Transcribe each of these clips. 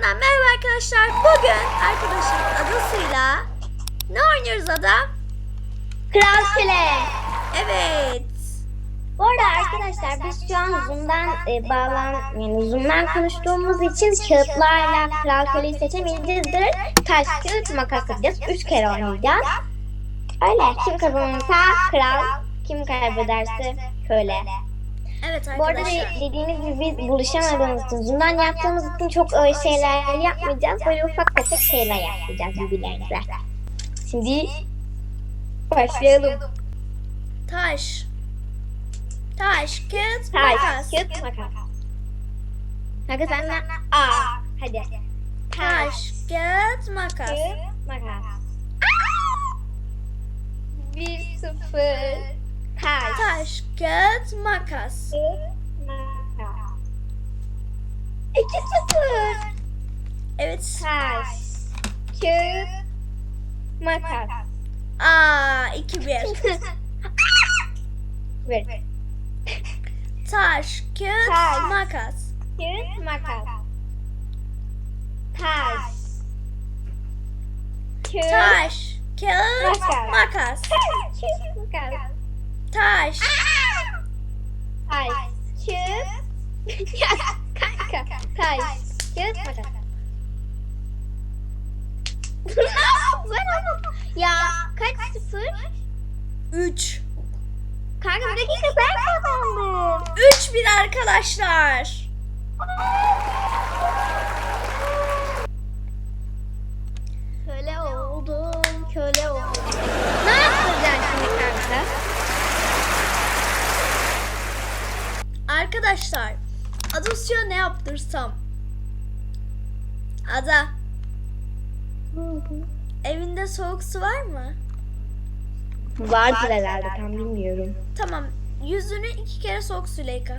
yeniden merhaba arkadaşlar. Bugün arkadaşımın adasıyla ne oynuyoruz ada? Kral Köle. Evet. Bu arada arkadaşlar biz şu an Zoom'dan e, bağlan yani Zoom'dan konuştuğumuz için kağıtlarla Kral Köle'yi seçemeyeceğizdir. Taş, kağıt, makas yapacağız. Üç kere oynayacağız. Öyle. Kim kazanırsa kral, kim kaybederse köle. Evet Bu arada arkadaşlar. de- dediğiniz gibi biz buluşamadığımız için Zoom'dan yaptığımız için çok öyle şeyler yapmayacağız. Böyle ufak tefek şeyler yapacağız birbirlerimize. Şimdi başlayalım. Taş. Taş, kağıt, Taş, kağıt, makas. Kanka sen de A. Hadi. Taş, kağıt, makas. kağıt, makas. Bir sıfır. Taş, Taş, kağıt, makas. makas. İki sıfır. Evet. Taş, kağıt, makas. Aa, 2 1. Bir. Taş, kağıt, Taş. makas. Kağıt, makas. Taş. Kağıt, Taş, kağıt, Makas. makas. Kağıt, makas. Taş, Taş, kağıt. Ya kanka. Taş, kağıt, makas. Ya kaç sıfır? 3. Kanka bir dakika sen kazandın. 3 1 arkadaşlar. Köle oldum, köle oldum. Arkadaşlar, Adosya ne yaptırsam? Ada, evinde soğuk su var mı? Vardır herhalde tam bilmiyorum. Tamam, yüzünü iki kere soğuk suyla yıka.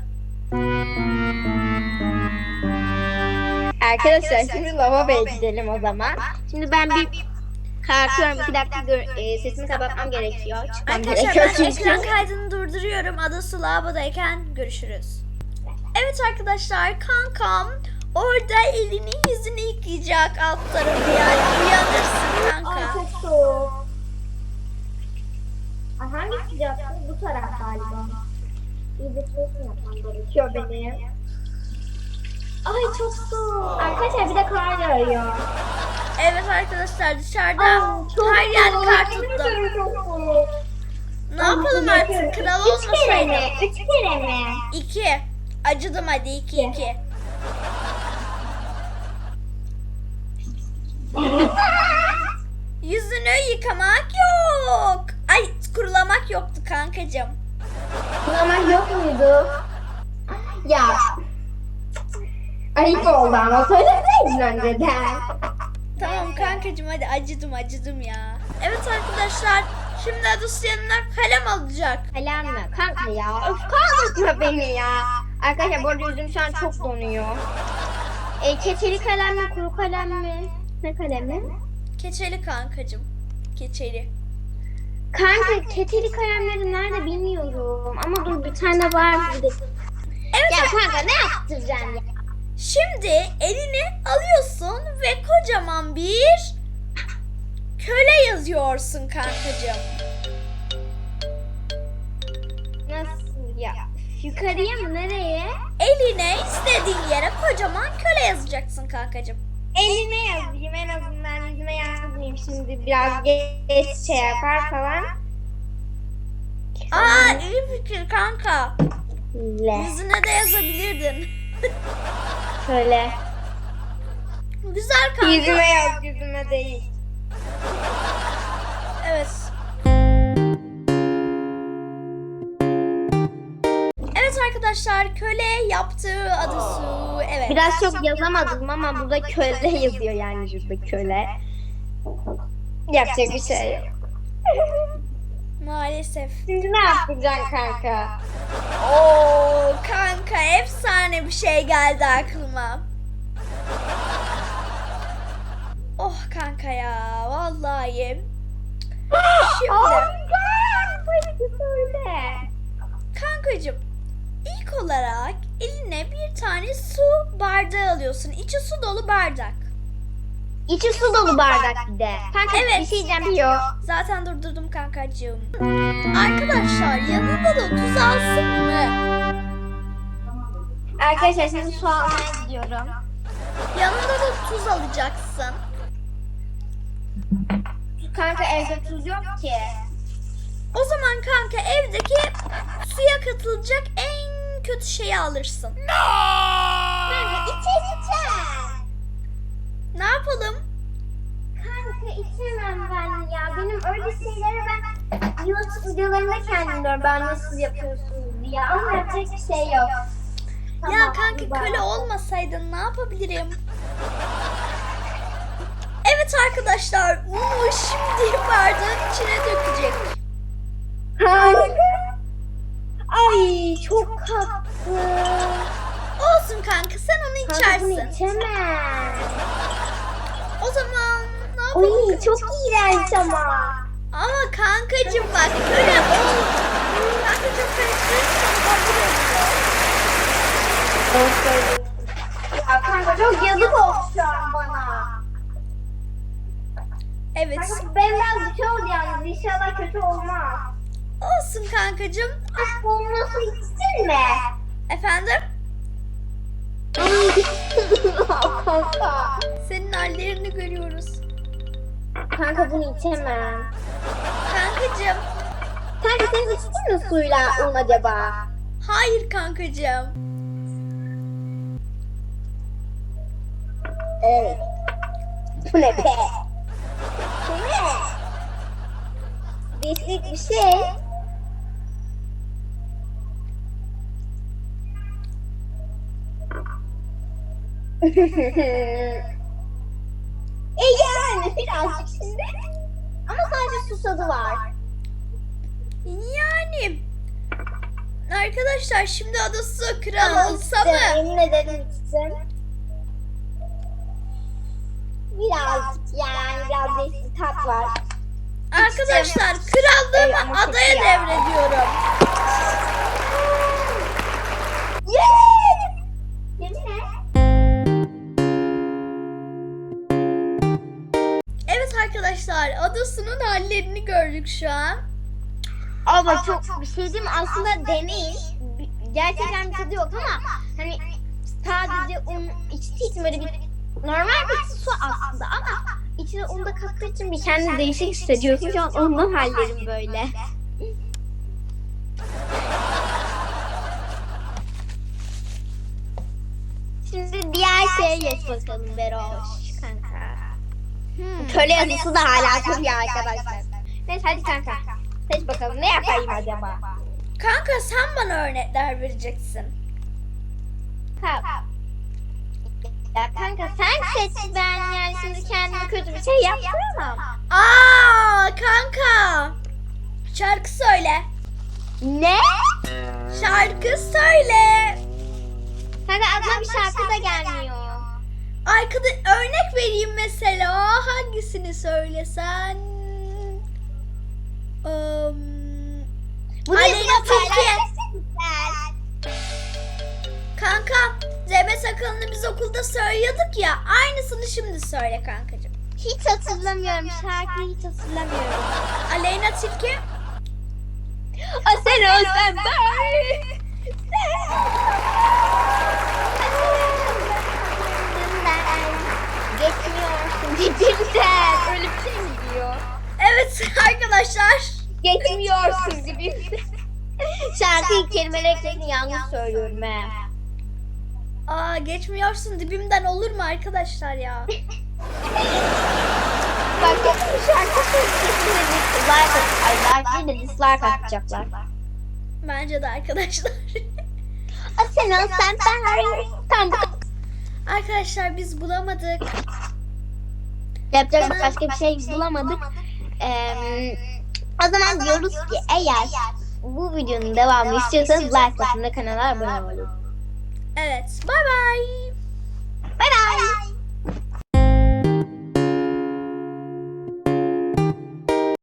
Arkadaşlar şimdi lavaboya gidelim o zaman. Şimdi ben bir kalkıyorum. iki dakika gör- e, sesimi kapatmam gerekiyor. Çıkmam Arkadaşlar gerekiyor ben çünkü. ekran kaydını durduruyorum. Ada su lavabodayken görüşürüz. Evet arkadaşlar, kankam orada elini yüzünü yıkayacak alt tarafı yani. Uyanırsın kanka. çok soğuk. Hangi sıcaklığı bu taraf galiba. De soğuk yapmam gerekiyor benim. Ay çok soğuk. Arkadaşlar bir de kar yağıyor. Evet arkadaşlar dışarıda Ay, her yer kar tuttu. Ne yapalım artık kral Üç kere mi? olmasaydı. Üç kere mi? İki. Acıdım hadi iki iki. Yüzünü yıkamak yok. Ay kurulamak yoktu kankacığım. Kulamak yok muydu? Ya. Ayıp oldu ama söyleseydin önceden. Tamam kankacığım hadi acıdım acıdım ya. Evet arkadaşlar şimdi Adus yanına kalem alacak. Kalem mi? Kanka ya. Öf kalmasın beni ya. Arkadaşlar bu arada yüzüm şu an çok donuyor. E, keçeli kalem mi? Kuru kalem mi? Ne kalemi? Keçeli kankacığım. Keçeli. Kanka keçeli kalemleri nerede bilmiyorum. Ama dur bir tane var bir de. Evet Ya kanka ne yaptıracaksın ya? Şimdi elini alıyorsun ve kocaman bir köle yazıyorsun kankacığım. Nasıl ya? Yukarıya mı nereye? Eline istediğin yere kocaman köle yazacaksın kankacığım. Elime yazayım en azından yüzüme yazmayayım şimdi biraz geç şey yapar falan. Aa iyi fikir kanka. Le. Yüzüne de yazabilirdin. Şöyle. Güzel kanka. Yüzüme yaz yüzüme değil. Evet. Arkadaşlar köle yaptığı adısı. Evet. Biraz çok yazamadım ama burada köle yazıyor yani şurada köle. Yapacak bir şey yok. Maalesef. Şimdi ne yapacaksın kanka? Oo kanka efsane bir şey geldi aklıma. Oh kanka ya vallahi. Şimdi Aa, güzel. Böyle söyle. kankacığım ilk İlk olarak eline bir tane su bardağı alıyorsun. İçi su dolu bardak. İçi su dolu bardak bir de. Kanka Evet. bir şey diyeceğim. Zaten durdurdum kankacığım. Arkadaşlar yanında da tuz alsın mı? Arkadaşlar şimdi su almaya gidiyorum. Yanında da tuz alacaksın. Kanka evde tuz yok ki. O zaman kanka evdeki suya katılacak en kötü şeyi alırsın. Kanka içeceğim. Ne yapalım? Kanka içemem ben ya. Benim öyle şeyleri ben YouTube videolarında kendim diyorum. Ben nasıl yapıyorsunuz diye. Ama yapacak bir şey yok. Ya Tamam, kanka bak. köle olmasaydın ne yapabilirim? Evet arkadaşlar unu çok tatlı. Olsun kanka sen onu Kanka içersin. içemem. O zaman ne yapalım? Ay çok iğrenç ama. Ama kankacım bak köle ol. Kanka çok karıştırırsan. Ya kanka çok yazık oldu şu an bana. Evet. Kanka ben biraz bir şey oldu yalnız. İnşallah kötü olmaz. Olsun kankacım. Ah bunu nasıl içtin mi? Efendim? kanka. Senin hallerini görüyoruz. Kanka bunu içemem. Kankacım. Kanka sen içtin mi suyla un acaba? Hayır kankacım. Evet. Bu ne be? Bu ne? Değişik bir şey. E yani birazcık şimdi. Ama sadece su tadı var. Yani. Arkadaşlar şimdi adası Ama kral olsa içtim, mı? Yemin ederim içtim. Birazcık yani biraz bir tat var. Arkadaşlar krallığımı Evet, aslında deneyin. Gerçekten bir tadı yok ama hani sadece un içtiği için böyle bir normal bir su aslında ama içine un da kattığı için bir kendi değişik hissediyorsun. Şu an ondan hallerim böyle. Şimdi diğer şeye geç bakalım Beroş kanka. Hmm. Köle yazısı da hala çok iyi arkadaşlar. Neyse hadi kanka. Seç bakalım ne yapayım acaba? Kanka sen bana örnekler vereceksin. Ha. Ya kanka sen seç ben yani şimdi kendime kötü bir şey yaptıramam. Aa kanka. Şarkı söyle. Ne? Şarkı söyle. Kanka aklıma bir şarkı da gelmiyor. Arkada örnek vereyim mesela. Hangisini söylesen? Um, Bu Aleyna Tilki. Kanka Zebe Sakalını biz okulda söylüyorduk ya. Aynısını şimdi söyle kankacığım. Hiç hatırlamıyorum şarkıyı hiç hatırlamıyorum. Aleyna Tilki. O sen o Kelimeleri yanlış söylüyorum he. Aa geçmiyorsun dibimden olur mu arkadaşlar ya? Bak bu şarkı sözleri like at, ay like de dislike atacaklar. Bence de arkadaşlar. Sen o sen ben. Tamam bu arkadaşlar biz bulamadık. Yapacak başka bir şey bulamadık. Ee, o zaman diyoruz ki eğer bu videonun devamını istiyorsanız like atın ve kanala abone olun. Evet. Bay bay. Bye bye.